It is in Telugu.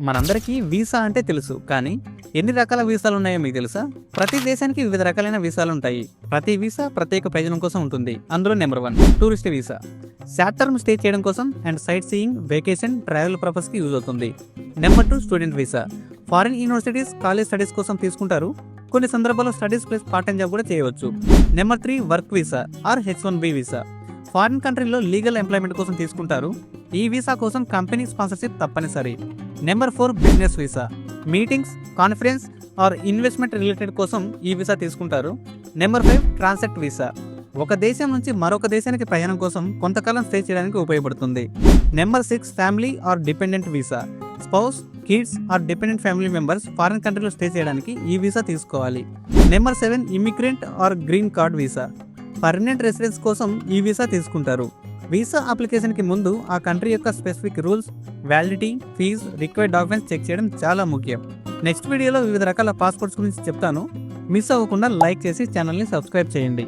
మనందరికీ వీసా అంటే తెలుసు కానీ ఎన్ని రకాల వీసాలు ఉన్నాయో మీకు తెలుసా? ప్రతి దేశానికి వివిధ రకాలైన వీసాలు ఉంటాయి. ప్రతి వీసా ప్రత్యేక ప్రయోజనం కోసం ఉంటుంది. అందులో number one tourist visa. Short term stay చేయడం కోసం and sightseeing vacation travel పర్పస్కి యూజ్ అవుతుంది. Number two student visa. Foreign universities college studies కోసం తీసుకుంటారు. కొన్ని సందర్భాల్లో studies plus part time job కూడా చేయవచ్చు. Number three work visa or H one B visa. Foreign కంట్రీలో లీగల్ ఎంప్లాయ్మెంట్ కోసం తీసుకుంటారు. ఈ వీసా కోసం కంపెనీ స్పాన్సర్షిప్ తప్పనిసరి. Number four business visa meetings conferences or investment related కోసం ఈ వీసా తీసుకుంటారు. నెంబర్ ఫైవ్ ట్రాన్సాక్ట్ వీసా ఒక దేశం నుంచి మరొక దేశానికి ప్రయాణం కోసం కొంతకాలం స్టే చేయడానికి ఉపయోగపడుతుంది. Number six family or dependent visa spouse kids or dependent family members foreign కంట్రీలో స్టే చేయడానికి ఈ వీసా తీసుకోవాలి. Number seven immigrant or green card visa permanent residence కోసం ఈ వీసా తీసుకుంటారు. వీసా అప్లికేషన్కి ముందు ఆ కంట్రీ యొక్క specific rules validity fee required documents check చేయడం చాలా ముఖ్యం. నెక్స్ట్ వీడియోలో వివిధ రకాల పాస్పోర్ట్స్ గురించి చెప్తాను. మిస్ అవ్వకుండా లైక్ చేసి ఛానల్ని సబ్స్క్రైబ్ చేయండి.